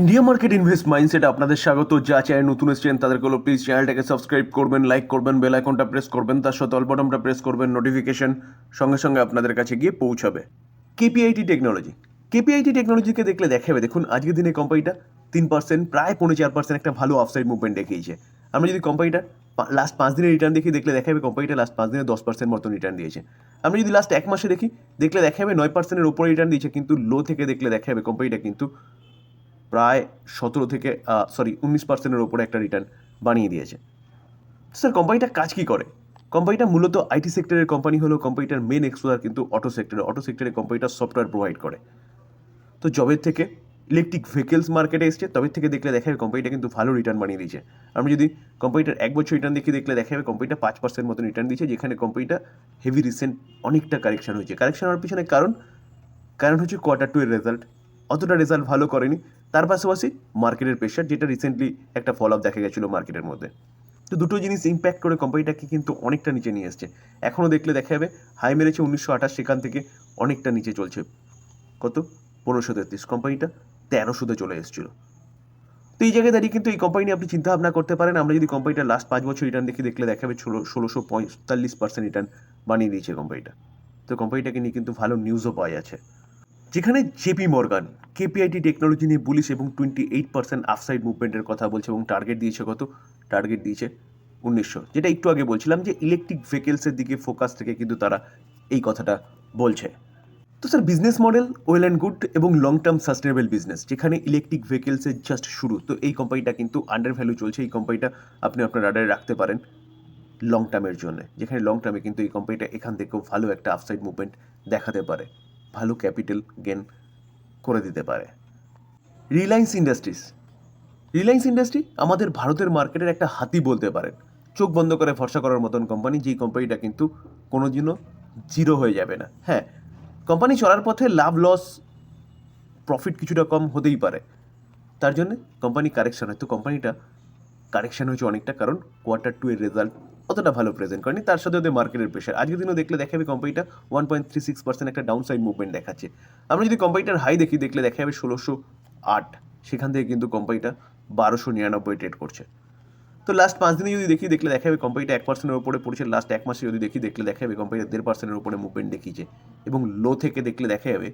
India market invest mindset আপনাদের স্বাগত। যা চ্যানেল নতুন এসেছেন, তাদেরকে হলো প্লিজ চ্যানেলটাকে সাবস্ক্রাইব করবেন লাইক করবেন বেল আইকনটা প্রেস করবেন, তার সাথে অল বটনটা প্রেস করবেন নোটিফিকেশন সঙ্গে সঙ্গে আপনাদের কাছে গিয়ে পৌঁছাবে। কেপিআইটি টেকনোলজি কেপিআইটি টেকনোলজিকে দেখলে দেখাবে, দেখুন আজকের দিনে কোম্পানিটা তিন পার্সেন্ট প্রায় পৌনে চার পার্সেন্ট একটা ভালো অফসাইড মুভমেন্ট দেখিয়েছে। আমরা যদি কোম্পানিটা লাস্ট পাঁচ দিনের রিটার্ন দেখি, দেখলে দেখাবে কোম্পানিটা লাস্ট পাঁচ দিনে দশ পার্সেন্ট মতন রিটার্ন দিয়েছে। আমরা যদি লাস্ট এক মাসে দেখি, দেখলে দেখাবে নয় পার্সেন্টের ওপরে রিটার্ন দিয়েছে, কিন্তু লো থেকে দেখলে দেখাবে কোম্পানিটা কিন্তু প্রায় সতেরো থেকে সরি উনিশ পার্সেন্টের ওপরে একটা রিটার্ন বানিয়ে দিয়েছে। স্যার কোম্পানিটা কাজ কী করে? কোম্পানিটা মূলত আইটি সেক্টরের কোম্পানি হলো কোম্পানিটার মেন এক্সপোজার কিন্তু অটো সেক্টরে অটো সেক্টরে কোম্পানিটা সফটওয়্যার প্রোভাইড করে। তো জবের থেকে ইলেকট্রিক ভেহিকেলস মার্কেটে এসছে, তবে থেকে দেখলে দেখা যাবে কোম্পানিটা কিন্তু ভালো রিটার্ন বানিয়ে দিয়েছে। আমি যদি কোম্পানিটার এক বছর রিটার্ন দেখি দেখলে দেখা যাবে কোম্পানিটা পাঁচ পার্সেন্ট মতো রিটার্ন দিয়েছে, যেখানে কোম্পানিটা হেভি রিসেন্ট অনেকটা কারেকশন হয়েছে। কারেকশন হওয়ার পিছনে কারণ কারণ হচ্ছে কোয়ার্টার টু এর রেজাল্ট অতটা রেজাল্ট ভালো করেনি। তার পাশাপাশি মার্কেটের প্রেশার যেটা রিসেন্টলি একটা ফল আপ দেখা গেছিল মার্কেটের মধ্যে। তো দুটো জিনিস ইম্প্যাক্ট করে কোম্পানিটাকে কিন্তু অনেকটা নিচে নিয়ে এসছে। এখনও দেখলে দেখা যাবে হাই মেরেছে উনিশশো আঠাশ, সেখান থেকে অনেকটা নিচে চলছে। কত? পনেরোশো তেত্রিশ। কোম্পানিটা তেরোশোতে চলে এসেছিল। তো এই জায়গায় দাঁড়িয়ে কিন্তু এই কোম্পানি নিয়ে আপনি চিন্তা ভাবনা করতে পারেন। আমরা যদি কোম্পানিটা লাস্ট পাঁচ বছর রিটার্ন দেখি দেখলে দেখাবে ষোলো ষোলোশো পঁয়তাল্লিশ পার্সেন্ট রিটার্ন বানিয়ে দিয়েছে কোম্পানিটা তো কোম্পানিটাকে নিয়ে কিন্তু ভালো নিউজও পাওয়া যাচ্ছে। যেখানে জেপি মর্গান কেপিআইটি টেকনোলজি নিয়ে বুলিশ এবং টোয়েন্টি এইট পার্সেন্ট আফসাইড মুভমেন্টের কথা বলছে এবং টার্গেট দিয়েছে কত? টার্গেট দিয়েছে উনিশশো। যেটা একটু আগে বলছিলাম যে ইলেকট্রিক ভেহিকেলসের দিকে ফোকাস থেকে কিন্তু তারা এই কথাটা বলছে। তো sir business model well and good এবং লং টার্ম সাস্টেনেবল বিজনেস যেখানে ইলেকট্রিক ভেহিকেলসের জাস্ট শুরু। তো এই কোম্পানিটা কিন্তু আন্ডার ভ্যালু চলছে, এই কোম্পানিটা আপনি আপনার রাডারে রাখতে পারেন লং টার্মের জন্য, যেখানে লং টার্মে কিন্তু এই কোম্পানিটা এখান থেকেও ভালো একটা আফসাইড মুভমেন্ট দেখাতে পারে। ভালো ক্যাপিটাল গেন করে দিতে পারে। রিলায়েন্স ইন্ডাস্ট্রিজ রিলায়েন্স ইন্ডাস্ট্রি আমাদের ভারতের মার্কেটের একটা হাতি বলতে পারেন। চোখ বন্ধ করে ভরসা করার মতন কোম্পানি যেই কোম্পানিটা কিন্তু কোনো দিনও জিরো হয়ে যাবে না। হ্যাঁ কোম্পানি চলার পথে লাভ লস প্রফিট কিছুটা কম হতেই পারে। তার জন্য কোম্পানি কারেকশন হয় তো কোম্পানিটা কারেকশন হয়েছে অনেকটা, কারণ কোয়ার্টার টু এর রেজাল্ট অতটা ভালো প্রেজেন্ট করেনি, তার সাথে ওদের মার্কেটের প্রেশার আজকের দিনও দেখলে দেখাবে কোম্পানিটা one point three six percent একটা ডাউন সাইড মুভমেন্ট দেখাচ্ছে। আমরা যদি কোম্পানিটার হাই দেখি, দেখলে দেখা যাবে ষোলোশো আট। সেখান থেকে কিন্তু কোম্পানিটা বারোশো নিরানব্বই ট্রেড করছে। তো লাস্ট পাঁচ দিনে যদি দেখি, দেখলে দেখা যাবে কোম্পানিটা এক পার্সেন্টের উপরে পড়েছে। লাস্ট এক মাসে যদি দেখি, দেখলে দেখা যাবে কোম্পানিটা দেড় পার্সেন্টের উপরে মুভমেন্ট দেখিয়েছে। এবং লো থেকে দেখলে দেখা যাবে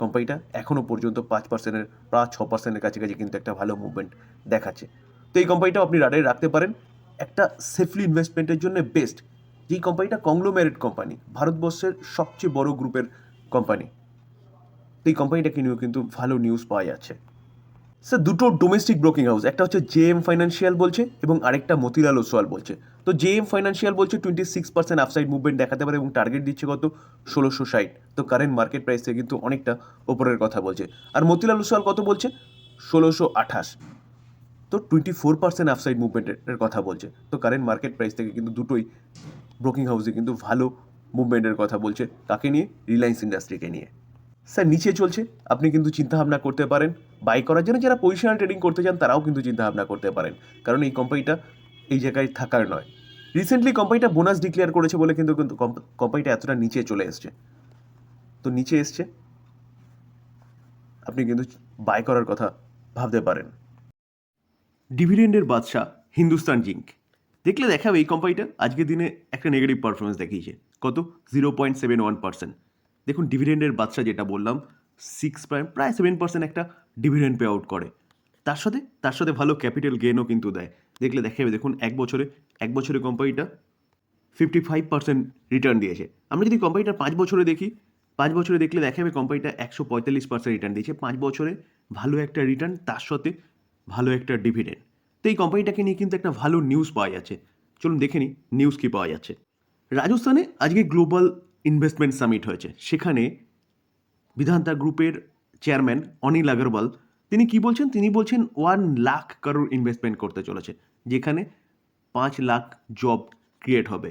কোম্পানিটা এখনও পর্যন্ত পাঁচ পার্সেন্টের প্রায় ছ পার্সেন্টের কাছাকাছি কিন্তু একটা ভালো মুভমেন্ট দেখাচ্ছে। তো এই কোম্পানিটাও আপনি রাডারে রাখতে পারেন। একটা সেফলি ইনভেস্টমেন্টের জন্য বেস্ট যেই কোম্পানিটা কংগ্লোমেরেট কোম্পানি ভারতবর্ষের সবচেয়ে বড় গ্রুপের কোম্পানি তো এই কোম্পানিটাকে নিয়েও কিন্তু ভালো নিউজ পাওয়া যাচ্ছে। স্যার দুটো ডোমেস্টিক ব্রোকিং হাউস একটা হচ্ছে জে এম ফাইন্যান্সিয়াল বলছে এবং আরেকটা মতিলাল ওসওয়াল বলছে। তো জে এম ফাইন্যান্সিয়াল বলছে twenty six percent upside movement দেখাতে পারে এবং টার্গেট দিচ্ছে কত? ষোলোশো ষাট। তো কারেন্ট মার্কেট প্রাইসে কিন্তু অনেকটা ওপরের কথা বলছে। আর মতিলাল ওসওয়াল কত বলছে? ষোলোশো আঠাশ। তো টোয়েন্টি ফোর পার্সেন্ট আপসাইড মুভমেন্টের কথা বলছে। তো কারেন্ট মার্কেট প্রাইস থেকে কিন্তু দুটোই ব্রোকিং হাউসে কিন্তু ভালো মুভমেন্টের কথা বলছে কাকে নিয়ে রিলায়েন্স ইন্ডাস্ট্রিকে নিয়ে। স্যার, নিচে চলছে, আপনি কিন্তু চিন্তাভাবনা করতে পারেন। বাই করার জন্য যারা পজিশনাল ট্রেডিং করতে চান, তারাও কিন্তু চিন্তাভাবনা করতে পারেন। কারণ এই কোম্পানিটা এই জায়গায় থাকার নয়। রিসেন্টলি কোম্পানিটা বোনাস ডিক্লেয়ার করেছে বলে কিন্তু কিন্তু কোম্পানিটা এতটা নিচে চলে এসছে। তো নিচে এসছে, আপনি কিন্তু বাই করার কথা ভাবতে পারেন। ডিভিডেন্ডের বাদশাহ হিন্দুস্তান জিঙ্ক। দেখলে দেখাবে এই কোম্পানিটা আজকের দিনে একটা নেগেটিভ পারফরমেন্স দেখিয়েছে। কত? Zero point seven one percent দেখুন ডিভিডেন্ডের বাদশা যেটা বললাম সিক্স পয়েন্ট প্রায় সেভেন পার্সেন্ট একটা ডিভিডেন্ড পে আউট করে। তার সাথে তার সাথে ভালো ক্যাপিটাল গেনও কিন্তু দেয়। দেখলে দেখা যাবে দেখুন, এক বছরে এক বছরে কোম্পানিটা ফিফটি ফাইভ পার্সেন্ট রিটার্ন দিয়েছে। আমরা যদি কোম্পানিটা পাঁচ বছরে দেখি, পাঁচ বছরে দেখলে দেখা যাবে কোম্পানিটা একশো পঁয়তাল্লিশ পার্সেন্ট রিটার্ন দিয়েছে। পাঁচ বছরে ভালো একটা রিটার্ন তার সাথে ভালো একটা ডিভিডেন্ড তো এই কোম্পানিটাকে নিয়ে কিন্তু একটা ভালো নিউজ পাওয়া যাচ্ছে। চলুন দেখে নিই নিউজ কী পাওয়া যাচ্ছে। রাজস্থানে আজকে গ্লোবাল ইনভেস্টমেন্ট সামিট হয়েছে। সেখানে বিধান্তা গ্রুপের চেয়ারম্যান অনিল আগরওয়াল, তিনি কি বলছেন? তিনি বলছেন ওয়ান লাখ কারোর ইনভেস্টমেন্ট করতে চলেছে, যেখানে পাঁচ লাখ জব ক্রিয়েট হবে।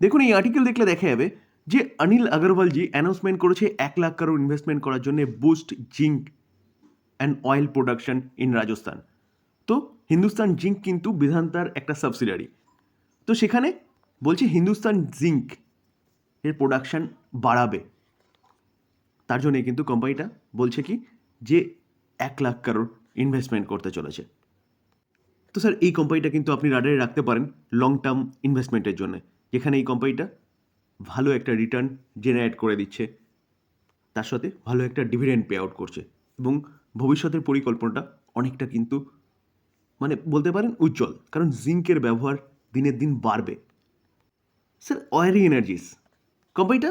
দেখুন, এই আর্টিকেল দেখলে দেখা যাবে যে অনিল আগরওয়ালজি অ্যানাউন্সমেন্ট করেছে এক লাখ কারোর ইনভেস্টমেন্ট করার জন্য boost zinc and oil production in Rajasthan তো হিন্দুস্তান জিঙ্ক কিন্তু বিধান্তার একটা সাবসিডারি তো সেখানে বলছে হিন্দুস্তান জিঙ্ক এর প্রোডাকশান বাড়াবে। তার জন্যে কিন্তু কোম্পানিটা বলছে কি যে এক লাখ কারোর ইনভেস্টমেন্ট করতে চলেছে। তো স্যার এই কোম্পানিটা কিন্তু আপনি রাডারে রাখতে পারেন লং টার্ম ইনভেস্টমেন্টের জন্য। যেখানে এই কোম্পানিটা ভালো একটা রিটার্ন জেনারেট করে দিচ্ছে। তার সাথে ভালো একটা ডিভিডেন্ড পে আউট করছে এবং ভবিষ্যতের পরিকল্পনাটা অনেকটা কিন্তু মানে বলতে পারেন উজ্জ্বল, কারণ জিঙ্কের ব্যবহার দিনের দিন বাড়বে। স্যার অয়ারি এনার্জিস কোম্পানিটা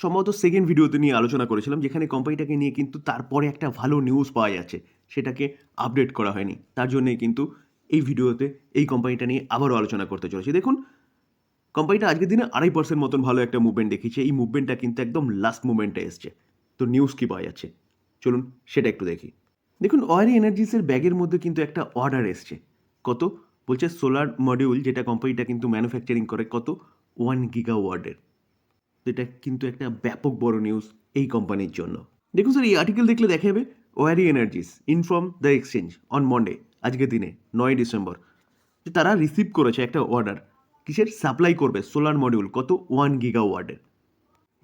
সম্ভবত সেকেন্ড ভিডিওতে নিয়ে আলোচনা করেছিলাম, যেখানে কোম্পানিটাকে নিয়ে কিন্তু তারপরে একটা ভালো নিউজ পাওয়া যাচ্ছে, সেটাকে আপডেট করা হয়নি। তার জন্যে কিন্তু এই ভিডিওতে এই কোম্পানিটা নিয়ে আবারও আলোচনা করতে চলেছি। দেখুন কোম্পানিটা আজকের দিনে আড়াই পার্সেন্ট মতন ভালো একটা মুভমেন্ট দেখিয়েছে। এই মুভমেন্টটা কিন্তু একদম লাস্ট মুভমেন্টে এসছে। তো নিউজ কী পাওয়া যাচ্ছে? চলুন সেটা একটু দেখি। দেখুন অয়ারি এনার্জিসের ব্যাগের মধ্যে কিন্তু একটা অর্ডার এসছে। কত? বলছে সোলার মডিউল যেটা কোম্পানিটা কিন্তু ম্যানুফ্যাকচারিং করে, কত? ওয়ান গিগা ওয়ার্ডের এটা কিন্তু একটা ব্যাপক বড় নিউজ এই কোম্পানির জন্য। দেখুন স্যার এই আর্টিকেল দেখলে দেখা যাবে Waaree energies inform the exchange on Monday আজকের দিনে, নয় ডিসেম্বর। তারা রিসিভ করেছে একটা অর্ডার কিসের? সাপ্লাই করবে সোলার মডিউল কত? ওয়ান গিগা ওয়ার্ডের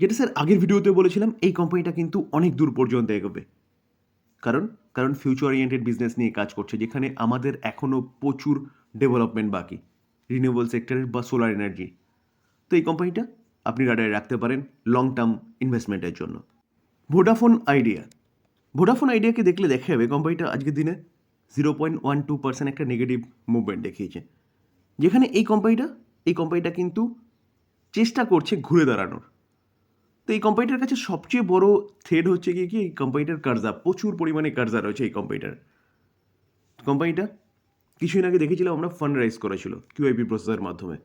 যেটা স্যার আগের ভিডিওতে বলেছিলাম, এই কোম্পানিটা কিন্তু অনেক দূর পর্যন্ত এগোবে। কারণ কারণ ফিউচার ওরিয়েন্টেড বিজনেস নিয়ে কাজ করছে, যেখানে আমাদের এখনও প্রচুর ডেভেলপমেন্ট বাকি রিনিউয়েবল সেক্টরের বা সোলার এনার্জি তো এই কোম্পানিটা আপনি রাডারে রাখতে পারেন লং টার্ম ইনভেস্টমেন্টের জন্য। ভোডাফোন আইডিয়া ভোডাফোন আইডিয়াকে দেখলে দেখা যাবে কোম্পানিটা আজকের দিনে zero point one two percent একটা নেগেটিভ মুভমেন্ট দেখিয়েছে। যেখানে এই কোম্পানিটা এই কোম্পানিটা কিন্তু চেষ্টা করছে ঘুরে দাঁড়ানোর। তো এই কোম্পানিটার কাছে সবচেয়ে বড় থ্রেড হচ্ছে কি কি? এই কোম্পানিটার কার্জা প্রচুর পরিমাণে কার্জা রয়েছে এই কোম্পানিটার কোম্পানিটা কিছুদিন আগে দেখেছিলাম আমরা ফান্ড রাইজ করেছিল কিউআইপি প্রসেসের মাধ্যমে।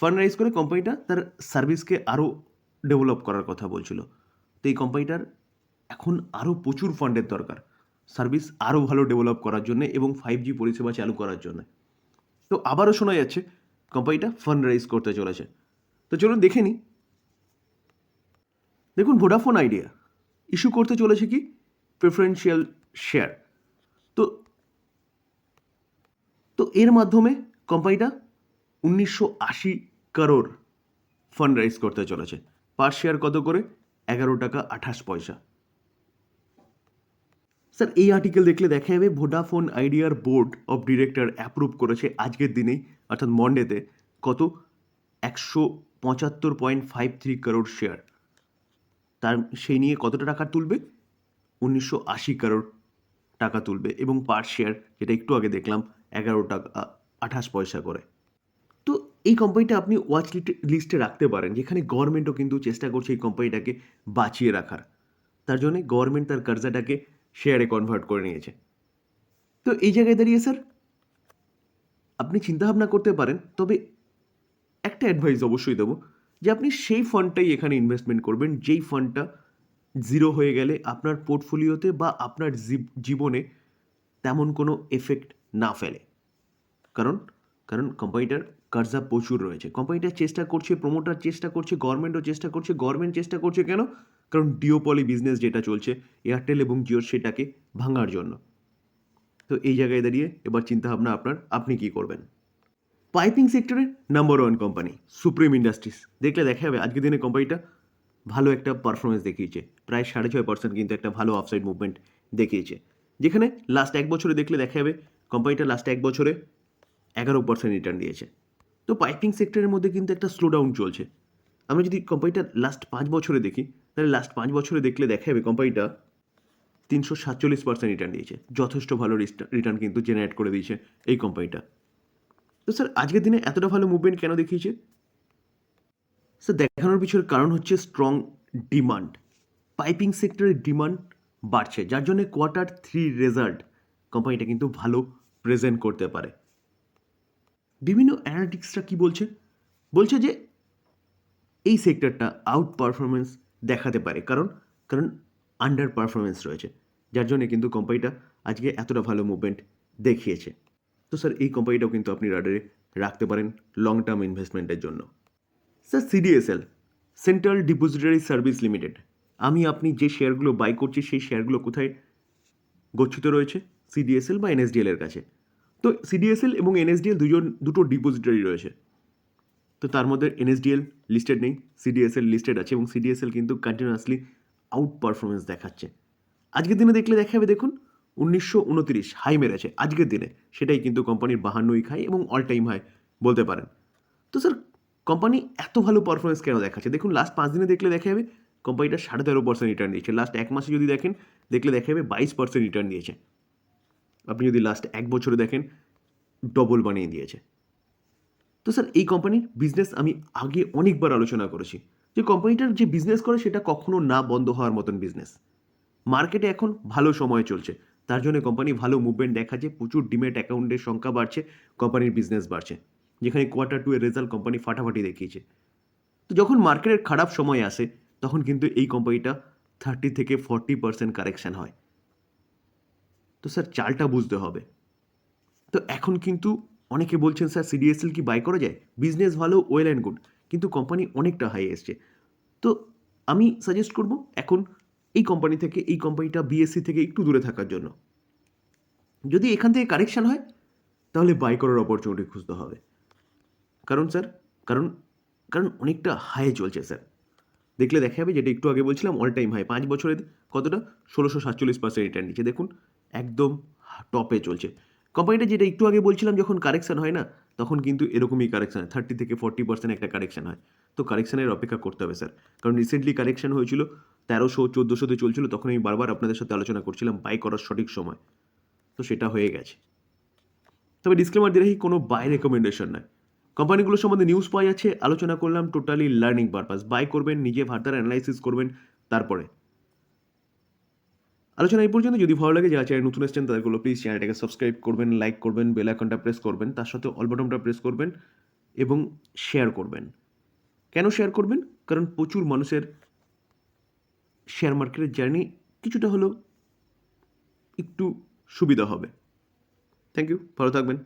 ফান্ড রাইজ করে কোম্পানিটা তার সার্ভিসকে আরও ডেভেলপ করার কথা বলছিল। তো এই কোম্পানিটার এখন আরও প্রচুর ফান্ডের দরকার। সার্ভিস আরও ভালো ডেভেলপ করার জন্য এবং ফাইভ জি পরিষেবা চালু করার জন্য। তো আবারও শোনা যাচ্ছে কোম্পানিটা ফান্ড রাইজ করতে চলেছে। তো চলুন দেখে নিই দেখুন ভোডাফোন আইডিয়া ইস্যু করতে চলেছে কি? প্রেফারেন্সিয়াল শেয়ার তো তো এর মাধ্যমে কোম্পানিটা উনিশশো আশি কারোর ফান্ড রাইজ করতে চলেছে। পার শেয়ার কত করে? এগারো টাকা আঠাশ পয়সা। স্যার, এই আর্টিকেল দেখলে দেখা যাবে ভোডাফোন আইডিয়ার বোর্ড অফ ডিরেক্টর অ্যাপ্রুভ করেছে আজকের দিনেই, অর্থাৎ মন্ডেতে কত? একশো পঁচাত্তর point five three crore share তার সেই নিয়ে কতটা টাকা তুলবে? উনিশশো আশি করোড় টাকা তুলবে এবং পার শেয়ার, যেটা একটু আগে দেখলাম, এগারো টাকা আঠাশ পয়সা করে। তো এই কোম্পানিটা আপনি ওয়াচ লিস্টে রাখতে পারেন, যেখানে গভর্নমেন্টও কিন্তু চেষ্টা করছে এই কোম্পানিটাকে বাঁচিয়ে রাখার। তার জন্য গভর্নমেন্ট তার কর্জাটাকে শেয়ারে কনভার্ট করে নিয়েছে। তো এই জায়গায় দাঁড়িয়ে স্যার আপনি চিন্তাভাবনা করতে পারেন, তবে একটা অ্যাডভাইস অবশ্যই দেবো। যে আপনি সেই ফান্ডটাই এখানে ইনভেস্টমেন্ট করবেন, যেই ফান্ডটা জিরো হয়ে গেলে আপনার পোর্টফোলিওতে বা আপনার জীব- জীবনে তেমন কোনো এফেক্ট না ফেলে। কারণ কারণ কোম্পানিটার কার্জা প্রচুর রয়েছে। কোম্পানিটা চেষ্টা করছে প্রমোটার চেষ্টা করছে গভর্নমেন্টও চেষ্টা করছে গভর্নমেন্ট চেষ্টা করছে কেন? কারণ ডিওপলি বিজনেস যেটা চলছে এয়ারটেল এবং জিওর সেটাকে ভাঙার জন্য। তো এই জায়গায় দাঁড়িয়ে এবার চিন্তাভাবনা আপনার, আপনি কি করবেন? পাইপিং সেক্টরের number one company supreme industries দেখলে দেখা যাবে, আজকের দিনে কোম্পানিটা ভালো একটা পারফরমেন্স দেখিয়েছে। প্রায় সাড়ে ছয় পার্সেন্ট কিন্তু একটা ভালো আফসাইড মুভমেন্ট দেখিয়েছে। যেখানে লাস্ট এক বছরে দেখলে দেখা যাবে কোম্পানিটা লাস্ট এক বছরে এগারো পার্সেন্ট রিটার্ন দিয়েছে। তো পাইপিং সেক্টরের মধ্যে কিন্তু একটা স্লো ডাউন চলছে। আমরা যদি কোম্পানিটা লাস্ট পাঁচ বছরে দেখি, তাহলে লাস্ট পাঁচ বছরে দেখলে দেখা যাবে কোম্পানিটা তিনশো সাতচল্লিশ পার্সেন্ট রিটার্ন দিয়েছে। যথেষ্ট ভালো রিটার্ন কিন্তু জেনারেট করে দিয়েছে এই কোম্পানিটা তো স্যার, আজকের দিনে এতটা ভালো মুভমেন্ট কেন দেখিয়েছে? স্যার, দেখানোর পিছনের কারণ হচ্ছে স্ট্রং ডিমান্ড পাইপিং সেক্টরের ডিমান্ড বাড়ছে, যার জন্য কোয়ার্টার থ্রি রেজাল্ট কোম্পানিটা কিন্তু ভালো প্রেজেন্ট করতে পারে। বিভিন্ন অ্যানালিটিক্সরা কি বলছে? বলছে যে এই সেক্টরটা আউট পারফরমেন্স দেখাতে পারে, কারণ কারণ আন্ডার পারফরমেন্স রয়েছে, যার জন্য কিন্তু কোম্পানিটা আজকে এতটা ভালো মুভমেন্ট দেখিয়েছে। তো স্যার, এই কোম্পানিটাও কিন্তু আপনি রাডারে রাখতে পারেন লং টার্ম ইনভেস্টমেন্টের জন্য। Sir CDSL central depository service limited আমি আপনি যে শেয়ারগুলো বাই করছি, সেই শেয়ারগুলো কোথায় গচ্ছিত রয়েছে? সিডিএসএল বা এনএসডিএল এর কাছে। তো সিডিএসএল এবং এনএসডিএল দুজন, দুটো ডিপোজিটারি রয়েছে। তো তার মধ্যে এনএসডিএল লিস্টেড নেই সিডিএসএল লিস্টেড আছে এবং সিডিএসএল কিন্তু কন্টিনিউয়াসলি আউট পারফরমেন্স দেখাচ্ছে। আজকের দিনে দেখলে দেখা যাবে দেখুন। উনিশশো উনত্রিশ হাই মেরেছে। আজকের দিনে সেটাই কিন্তু কোম্পানির বাহান্নই খাই এবং অল টাইম হাই বলতে পারেন। তো স্যার কোম্পানি এত ভালো পারফরমেন্স কেন দেখাচ্ছে? দেখুন লাস্ট পাঁচ দিনে দেখলে দেখা যাবে কোম্পানিটা সাড়ে তেরো পার্সেন্ট রিটার্ন দিয়েছে লাস্ট এক মাসে যদি দেখেন, দেখলে দেখা যাবে বাইশ পার্সেন্ট রিটার্ন দিয়েছে আপনি যদি লাস্ট এক বছরে দেখেন ডবল বানিয়ে দিয়েছে। তো স্যার এই কোম্পানির বিজনেস আমি আগে অনেকবার আলোচনা করেছি যে কোম্পানিটার যে বিজনেস করে সেটা কখনো না বন্ধ হওয়ার মতন বিজনেস মার্কেটে এখন ভালো সময় চলছে। তার জন্য কোম্পানি ভালো মুভমেন্ট দেখাচ্ছে প্রচুর ডিমেট অ্যাকাউন্টের সংখ্যা বাড়ছে কোম্পানির বিজনেস বাড়ছে। যেখানে কোয়ার্টার টু এর রেজাল্ট কোম্পানি ফাটাফাটি দেখিয়েছে। তো যখন মার্কেটের খারাপ সময় আসে, তখন কিন্তু এই কোম্পানিটা থার্টি থেকে ফর্টি পার্সেন্ট কারেকশান হয়। তো স্যার চালটা বুঝতে হবে। তো এখন কিন্তু অনেকে বলছেন, স্যার সিডিএসএল কি বাই করা যায়? বিজনেস ভালো ওয়েল অ্যান্ড গুড কিন্তু কোম্পানি অনেকটা হাই এসছে। তো আমি সাজেস্ট করব, এখন এই কোম্পানি থেকে, এই কোম্পানিটা বিএসসি থেকে একটু দূরে থাকার জন্য। যদি এখান থেকে কারেকশান হয়, তাহলে বাই করার অপরচুনিটি খুঁজতে হবে। কারণ স্যার কারণ কারণ অনেকটা হাই চলছে স্যার দেখলে দেখা যাবে যেটা একটু আগে বলছিলাম অল টাইম হাই পাঁচ বছরে কতটা? ষোলোশো সাতচল্লিশ পার্সেন্ট রিটার্ন দিচ্ছে। দেখুন, একদম টপে চলছে। কোম্পানিটা যেটা একটু আগে বলছিলাম, যখন কারেকশান হয় না তখন কিন্তু এরকমই কারেকশন হয়। থার্টি থেকে ফর্টি পার্সেন্ট একটা কারেকশন হয়। তো কারেকশানের অপেক্ষা করতে হবে স্যার কারণ রিসেন্টলি কারেকশন হয়েছিল, তেরোশো, চোদ্দোশোতে চলছিল, তখন আমি বারবার আপনাদের সাথে আলোচনা করছিলাম বাই করার সঠিক সময়। তো সেটা হয়ে গেছে। তবে ডিসক্লেমার দিয়ে রাখি, কোনো বাই রেকমেন্ডেশন নয়। কোম্পানিগুলো সম্বন্ধে নিউজ পাওয়া যাচ্ছে আলোচনা করলাম টোটালি লার্নিং পারপাস বাই করবেন, নিজে ফার্দার অ্যানালাইসিস করবেন, তারপরে। আলোচনা এই পর্যন্ত। যদি ভালো লাগে, যারা চ্যানেল নতুন এসেছেন তাদেরগুলো প্লিজ চ্যানেলটাকে সাবস্ক্রাইব করবেন লাইক করবেন বেল আইকনটা প্রেস করবেন, তার সাথে অল বাটনটা প্রেস করবেন এবং শেয়ার করবেন। কেন শেয়ার করবেন? কারণ প্রচুর মানুষের শেয়ার মার্কেটের জার্নি কিছুটা হলেও একটু সুবিধা হবে। থ্যাংক ইউ ভালো থাকবেন।